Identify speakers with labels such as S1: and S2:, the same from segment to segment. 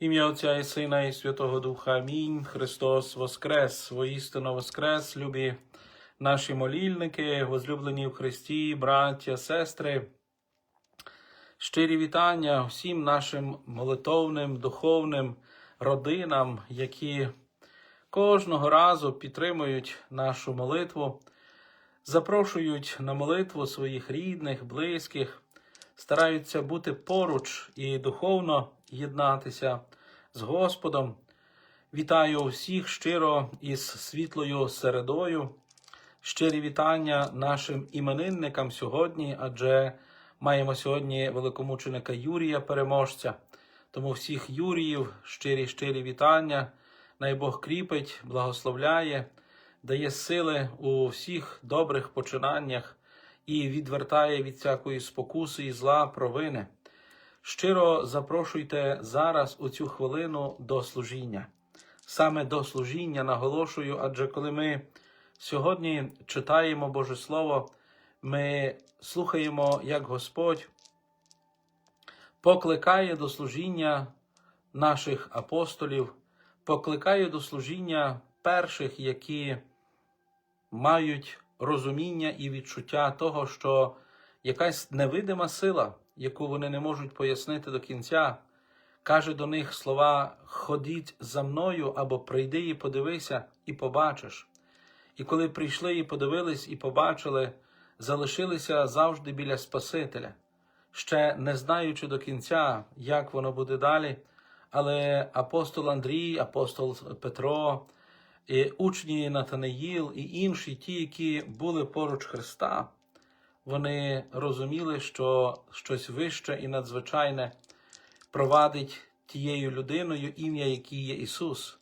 S1: Ім'я Отця і Сина, і Святого Духа. Амінь. Христос Воскрес, воістину Воскрес, любі наші молільники, возлюблені в Христі, браття, сестри. Щирі вітання всім нашим молитовним, духовним родинам, які кожного разу підтримують нашу молитву, запрошують на молитву своїх рідних, близьких, стараються бути поруч і духовно єднатися з Господом. Вітаю всіх щиро із світлою середою. Щирі вітання нашим іменинникам сьогодні, адже маємо сьогодні великомученика Юрія Переможця. Тому всіх Юріїв щирі щирі вітання. Най Бог кріпить, благословляє, дає сили у всіх добрих починаннях і відвертає від всякої спокуси і зла провини. Щиро запрошуйте зараз у цю хвилину до служіння. Саме до служіння наголошую, адже коли ми сьогодні читаємо Боже Слово, ми слухаємо, як Господь покликає до служіння наших апостолів, покликає до служіння перших, які мають розуміння і відчуття того, що якась невидима сила, яку вони не можуть пояснити до кінця, каже до них слова: Ходіть за мною або прийди і подивися, і побачиш. І коли прийшли і подивились, і побачили, залишилися завжди біля Спасителя, ще не знаючи до кінця, як воно буде далі. Але апостол Андрій, апостол Петро, і учні Натанаїл і інші, ті, які були поруч Христа, вони розуміли, що щось вище і надзвичайне провадить тією людиною, ім'я якій є Ісус.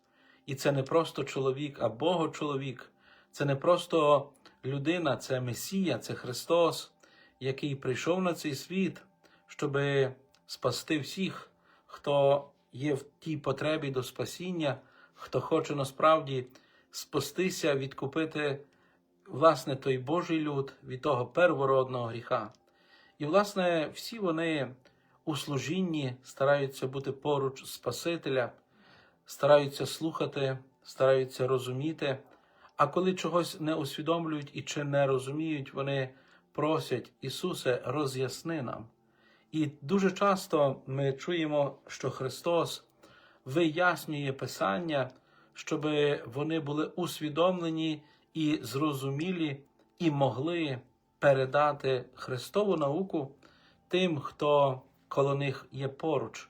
S1: І це не просто чоловік, а Богочоловік. Це не просто людина, це Месія, це Христос, який прийшов на цей світ, щоб спасти всіх, хто є в тій потребі до спасіння, хто хоче насправді спастися, відкупити власне той Божий люд від того первородного гріха. І, власне, всі вони у служінні стараються бути поруч Спасителя, стараються слухати, стараються розуміти. А коли чогось не усвідомлюють і чи не розуміють, вони просять Ісусе, роз'ясни нам. І дуже часто ми чуємо, що Христос вияснює Писання, щоб вони були усвідомлені і зрозумілі, і могли передати Христову науку тим, хто коло них є поруч.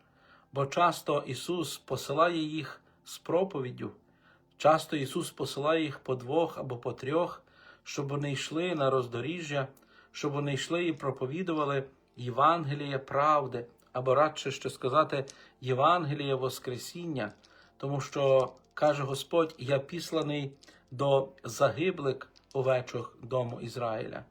S1: Бо часто Ісус посилає їх з проповіддю. Часто Ісус посилає їх по двох або по трьох, щоб вони йшли на роздоріжжя, щоб вони йшли і проповідували Євангеліє правди, або радше що сказати Євангеліє Воскресіння, тому що каже Господь: Я післаний до загиблих овечок дому Ізраїля.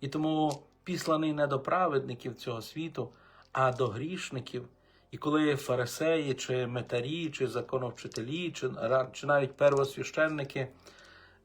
S1: І тому післаний не до праведників цього світу, а до грішників. І коли фарисеї, чи метарі, чи законовчителі, чи, чи навіть первосвященники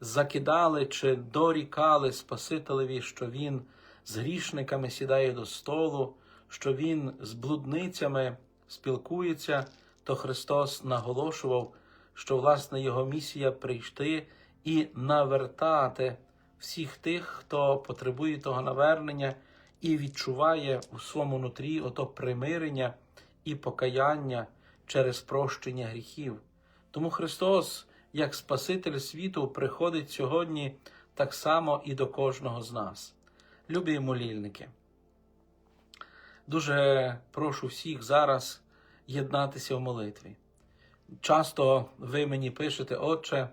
S1: закидали чи дорікали Спасителеві, що він з грішниками сідає до столу, що він з блудницями спілкується, то Христос наголошував, що власне його місія прийти і навертати всіх тих, хто потребує того навернення і відчуває у своєму нутрі ото примирення і покаяння через прощення гріхів. Тому Христос, як Спаситель світу, приходить сьогодні так само і до кожного з нас. Любі молільники, дуже прошу всіх зараз єднатися в молитві. Часто ви мені пишете, Отче,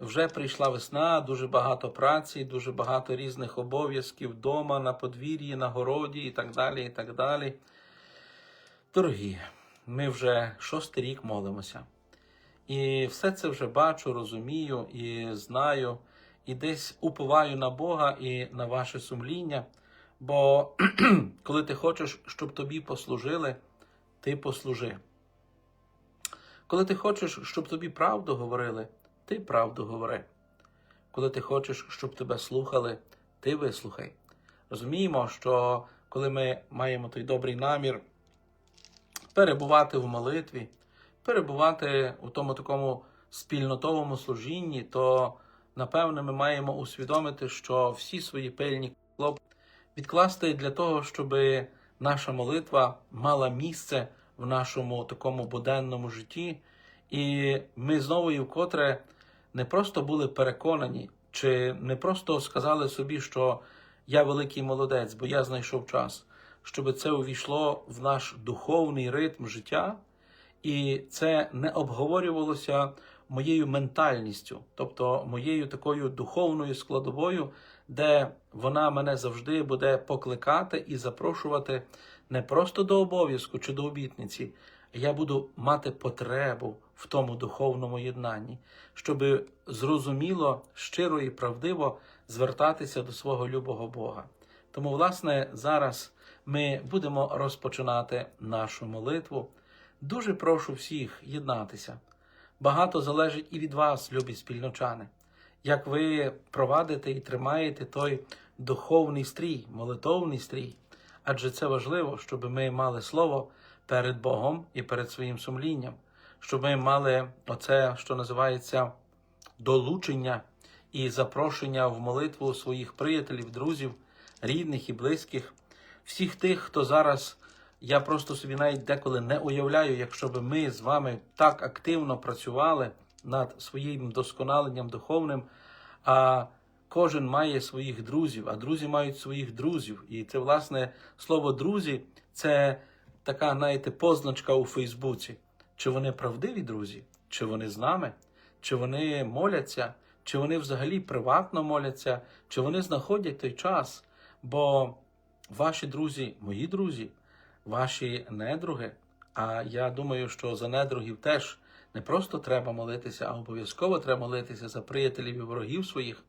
S1: вже прийшла весна, дуже багато праці, дуже багато різних обов'язків вдома, на подвір'ї, на городі і так далі. і так далі. Дорогі, ми вже шостий рік молимося. І все це вже бачу, розумію і знаю, і десь уповаю на Бога і на ваше сумління. Бо коли ти хочеш, щоб тобі послужили, ти послужи. Коли ти хочеш, щоб тобі правду говорили, ти правду говори. Коли ти хочеш, щоб тебе слухали, ти вислухай. Розуміємо, що коли ми маємо той добрий намір перебувати в молитві, перебувати у тому такому спільнотовому служінні, то напевне ми маємо усвідомити, що всі свої пильні клопоти відкласти для того, щоб наша молитва мала місце в нашому такому буденному житті, і ми знову і вкотре не просто були переконані, чи не просто сказали собі, що я великий молодець, бо я знайшов час, щоб це увійшло в наш духовний ритм життя, і це не обговорювалося моєю ментальністю, тобто моєю такою духовною складовою, де вона мене завжди буде покликати і запрошувати не просто до обов'язку чи до обітниці, а я буду мати потребу в тому духовному єднанні, щоб зрозуміло, щиро і правдиво звертатися до свого любого Бога. Тому, власне, зараз ми будемо розпочинати нашу молитву. Дуже прошу всіх єднатися. Багато залежить і від вас, любі спільночани, як ви провадите і тримаєте той духовний стрій, молитовний стрій. Адже це важливо, щоб ми мали слово перед Богом і перед своїм сумлінням, щоб ми мали оце, що називається долучення і запрошення в молитву своїх приятелів, друзів, рідних і близьких, всіх тих, хто зараз. Я просто собі навіть деколи не уявляю, якщо б ми з вами так активно працювали над своїм досконаленням духовним, а кожен має своїх друзів, а друзі мають своїх друзів. І це, власне, слово друзі це така, знаєте, позначка у Фейсбуці. Чи вони правдиві друзі, чи вони з нами, чи вони моляться, чи вони взагалі приватно моляться, чи вони знаходять той час. Бо ваші друзі, мої друзі ваші недруги. А я думаю, що за недругів теж не просто треба молитися, а обов'язково треба молитися за приятелів і ворогів своїх.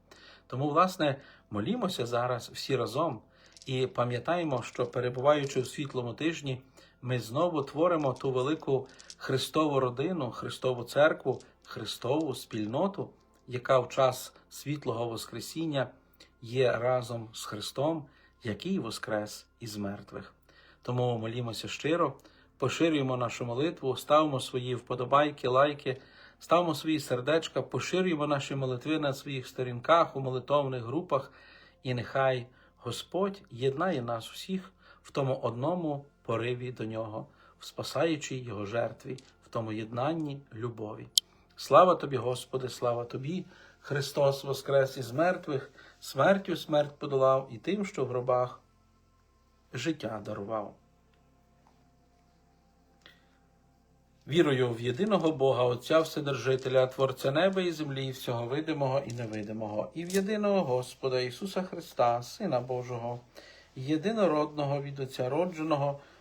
S1: Тому, власне, молімося зараз всі разом і пам'ятаємо, що перебуваючи у світлому тижні, ми знову творимо ту велику Христову родину, Христову церкву, Христову спільноту, яка в час світлого Воскресіння є разом з Христом, який воскрес із мертвих. Тому молімося щиро, поширюємо нашу молитву, ставимо свої вподобайки, лайки, ставимо свої сердечка, поширюємо наші молитви на своїх сторінках, у молитовних групах, і нехай Господь єднає нас усіх в тому одному пориві до нього, в спасаючій Його жертві, в тому єднанні любові. Слава тобі, Господи, слава тобі! Христос воскрес із мертвих, смертю смерть подолав і тим, що в гробах життя дарував. Вірую в єдиного Бога, Отця Вседержителя, Творця неба і землі, всього видимого і невидимого, і в єдиного Господа Ісуса Христа, Сина Божого, єдинородного від Отця родженого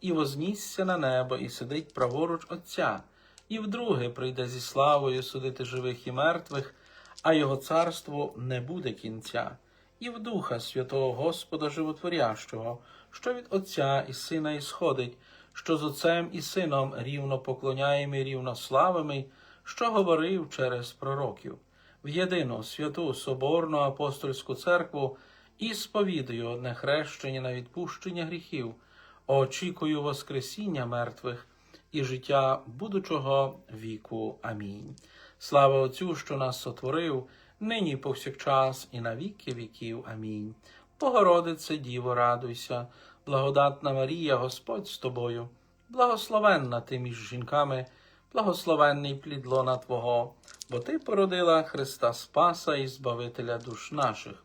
S1: і вознісся на небо, і сидить праворуч Отця, і вдруге прийде зі славою судити живих і мертвих, а його царству не буде кінця. І в Духа Святого Господа Животворящого, що від Отця і Сина ісходить, що з Отцем і Сином рівно поклоняємо і рівно славимо, що говорив через пророків, в єдину святу Соборну апостольську церкву і сповідую одне хрещення на відпущення гріхів, очікую Воскресіння мертвих і життя будучого віку. Амінь. Слава Отцю, що нас сотворив нині повсякчас, і на віки віків. Амінь. Богородице, Діво, радуйся, благодатна Марія, Господь з тобою, благословенна ти між жінками, благословенний плід лона Твого, бо Ти породила Христа Спаса і Збавителя душ наших.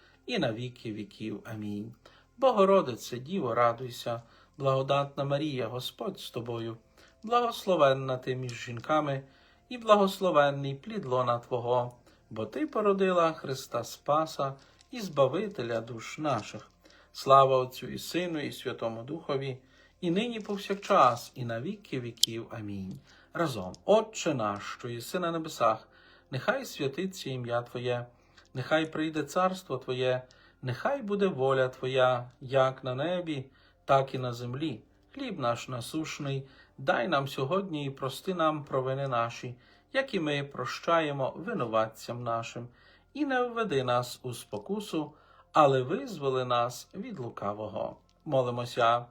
S1: і на віки віків. Амінь. Богородице, Діво, радуйся, благодатна Марія, Господь з тобою, благословенна ти між жінками, і благословенний плід лона Твого, бо Ти породила Христа Спаса і Збавителя душ наших. Слава Отцю і Сину, і Святому Духові, і нині повсякчас, і на віки віків. Амінь. Разом, Отче наш, що єси на небесах, нехай святиться ім'я Твоє, нехай прийде царство Твоє, нехай буде воля Твоя, як на небі, так і на землі. Хліб наш насушний, дай нам сьогодні і прости нам провини наші, як і ми прощаємо винуватцям нашим, і не введи нас у спокусу, але визволи нас від лукавого. Молимося.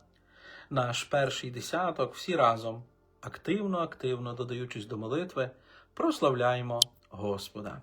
S1: Наш перший десяток всі разом, активно, активно додаючись до молитви, прославляємо Господа.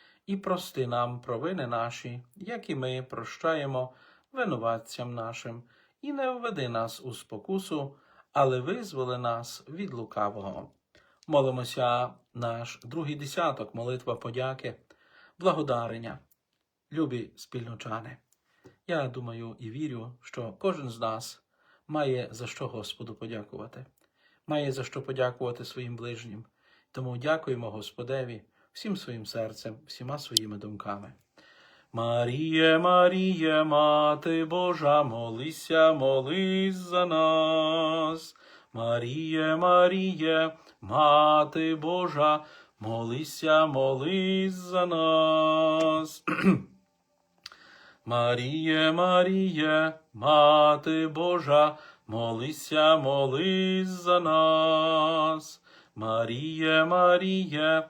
S1: і прости нам провини наші, як і ми прощаємо винуватцям нашим, і не введи нас у спокусу, але визволи нас від лукавого. Молимося наш другий десяток, молитва подяки, благодарення. Любі спільночани, я думаю і вірю, що кожен з нас має за що Господу подякувати, має за що подякувати своїм ближнім. Тому дякуємо Господеві всім своїм серцем, всіма своїми думками. Маріє, Маріє, Мати Божа, молися, молись за нас. Маріє, Маріє, Мати Божа, молися, молись за нас. Маріє, Маріє, Мати Божа, молися, молись за нас. Маріє, Маріє,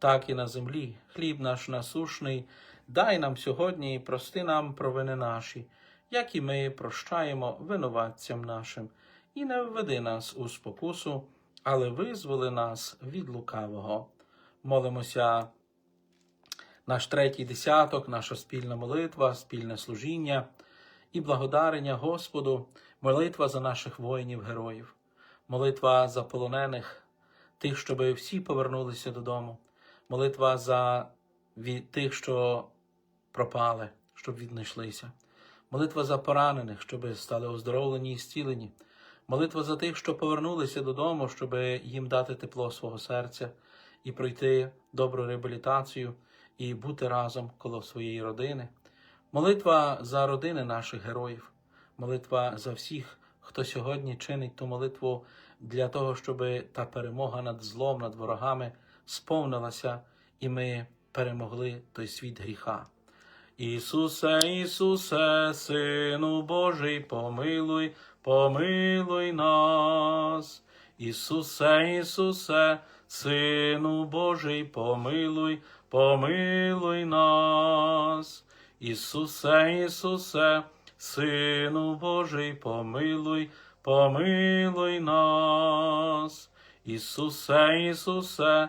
S1: так і на землі. Хліб наш насушний, дай нам сьогодні і прости нам провини наші, як і ми прощаємо винуватцям нашим, і не введи нас у спокусу, але визволи нас від лукавого. Молимося наш третій десяток, наша спільна молитва, спільне служіння і благодарення Господу, молитва за наших воїнів-героїв, молитва за полонених, тих, щоб всі повернулися додому, молитва за від тих, що пропали, щоб віднайшлися, молитва за поранених, щоб стали оздоровлені і зцілені, молитва за тих, що повернулися додому, щоб їм дати тепло свого серця і пройти добру реабілітацію і бути разом коло своєї родини. Молитва за родини наших героїв, молитва за всіх, хто сьогодні чинить ту молитву для того, щоб та перемога над злом, над ворогами сповнилася, і ми перемогли той світ гріха. Ісусе, Ісусе, Сину Божий, помилуй, помилуй нас. Ісусе, Ісусе, Сину Божий, помилуй, помилуй нас. Ісусе, Ісусе, Сину Божий, помилуй, помилуй нас. Ісусе, Ісусе,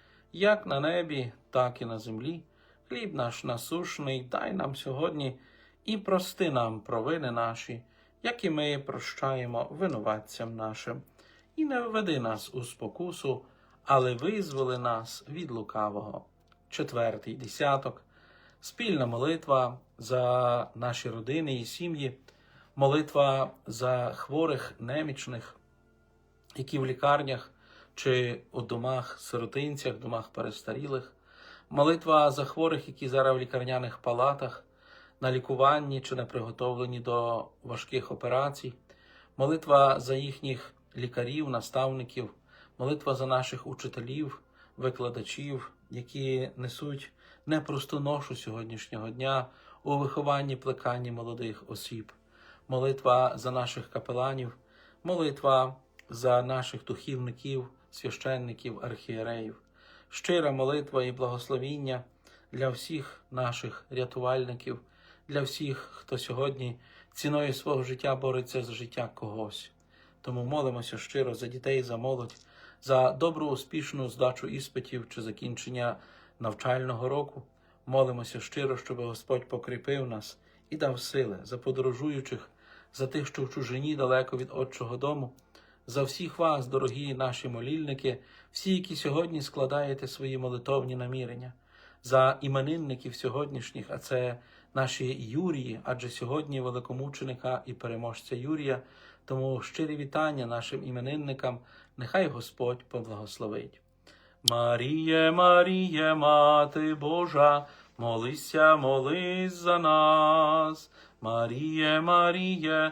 S1: як на небі, так і на землі. Хліб наш насушний, дай нам сьогодні і прости нам провини наші, як і ми прощаємо винуватцям нашим, і не введи нас у спокусу, але визволи нас від лукавого. Четвертий десяток. Спільна молитва за наші родини і сім'ї, молитва за хворих, немічних, які в лікарнях чи у домах сиротинцях, домах перестарілих, молитва за хворих, які зараз в лікарняних палатах, на лікуванні чи на приготовленні до важких операцій, молитва за їхніх лікарів, наставників, молитва за наших учителів, викладачів, які несуть непросту ношу сьогоднішнього дня у вихованні плеканні молодих осіб, молитва за наших капеланів, молитва за наших духівників, священників, архієреїв, щира молитва і благословіння для всіх наших рятувальників, для всіх, хто сьогодні ціною свого життя бореться за життя когось. Тому молимося щиро за дітей, за молодь, за добру успішну здачу іспитів чи закінчення навчального року. Молимося щиро, щоб Господь покріпив нас і дав сили за подорожуючих, за тих, що в чужині далеко від Отчого дому, за всіх вас, дорогі наші молільники, всі, які сьогодні складаєте свої молитовні намірення, за іменинників сьогоднішніх, а це наші Юрії, адже сьогодні великомученика і переможця Юрія. Тому щирі вітання нашим іменинникам, нехай Господь поблагословить. Маріє, Маріє, Мати Божа, молися, молись за нас. Маріє, Маріє,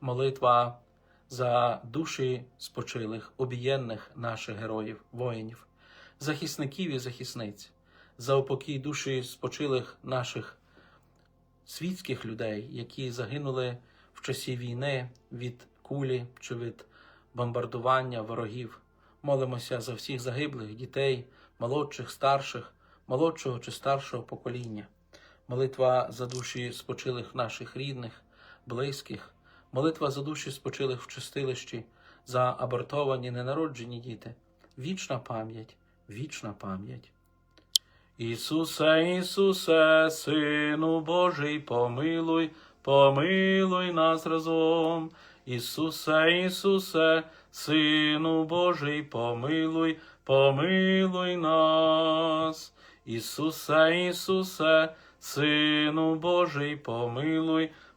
S1: молитва за душі спочилих, обієнних наших героїв, воїнів, захисників і захисниць, за упокій душі спочилих наших світських людей, які загинули в часі війни від кулі чи від бомбардування ворогів. Молимося за всіх загиблих дітей, молодших, старших, молодшого чи старшого покоління. Молитва за душі спочилих наших рідних, близьких, молитва за душі спочилих в чистилищі, за абортовані ненароджені діти. Вічна пам'ять, вічна пам'ять. Ісусе, Ісусе, Сину Божий, помилуй, помилуй нас разом. Ісусе, Ісусе, Сину Божий, помилуй, помилуй нас. Ісусе, Ісусе, Сину Божий, помилуй,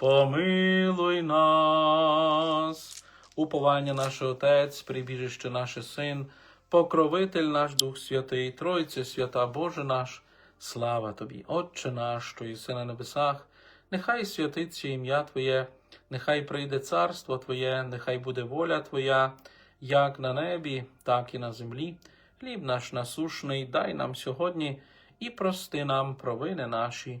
S1: помилуй нас. Уповання наше Отець, прибіжище наше Син, покровитель наш Дух Святий, Тройця свята Боже наш, слава Тобі, Отче наш, що єси на небесах, нехай святиться ім'я Твоє, нехай прийде царство Твоє, нехай буде воля Твоя, як на небі, так і на землі. Хліб наш насушний, дай нам сьогодні і прости нам провини наші,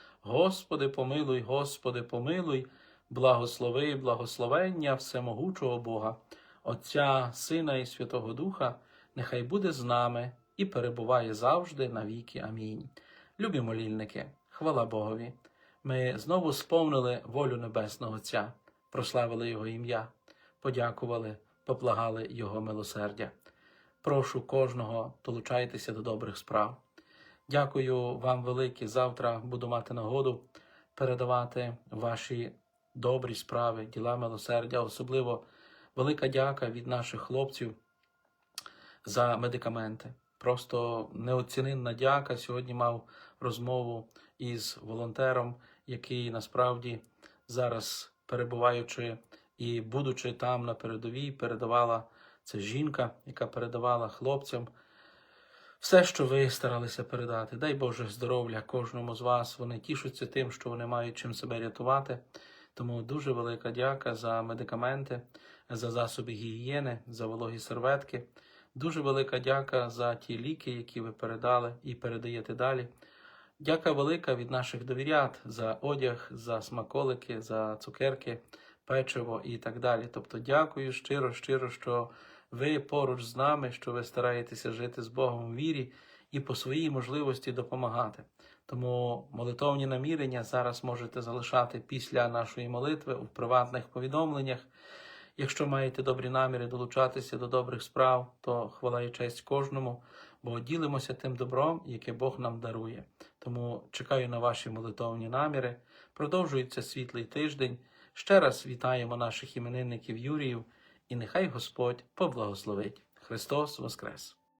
S1: Господи, помилуй, Господи, помилуй, благослови, благословення всемогучого Бога, Отця, Сина і Святого Духа, нехай буде з нами і перебуває завжди навіки. Амінь. Любі молільники, хвала Богові. Ми знову сповнили волю Небесного Отця, прославили Його ім'я, подякували, поплагали Його милосердя. Прошу кожного, долучайтеся до добрих справ. Дякую вам велике. Завтра буду мати нагоду передавати ваші добрі справи, діла милосердя, особливо велика дяка від наших хлопців за медикаменти. Просто неоціненна дяка. Сьогодні мав розмову із волонтером, який насправді зараз, перебуваючи і будучи там на передовій, передавала це жінка, яка передавала хлопцям все, що ви старалися передати. Дай Боже здоров'я кожному з вас. Вони тішуться тим, що вони мають чим себе рятувати. Тому дуже велика дяка за медикаменти, за засоби гігієни, за вологі серветки. Дуже велика дяка за ті ліки, які ви передали і передаєте далі. Дяка велика від наших довірят за одяг, за смаколики, за цукерки, печиво і так далі. Тобто, дякую щиро, щиро, що ви поруч з нами, що ви стараєтеся жити з Богом у вірі і по своїй можливості допомагати. Тому молитовні намірення зараз можете залишати після нашої молитви у приватних повідомленнях. Якщо маєте добрі наміри долучатися до добрих справ, то хвала і честь кожному, бо ділимося тим добром, яке Бог нам дарує. Тому чекаю на ваші молитовні наміри. Продовжується світлий тиждень. Ще раз вітаємо наших іменинників Юріїв, і нехай Господь поблагословить. Христос Воскрес!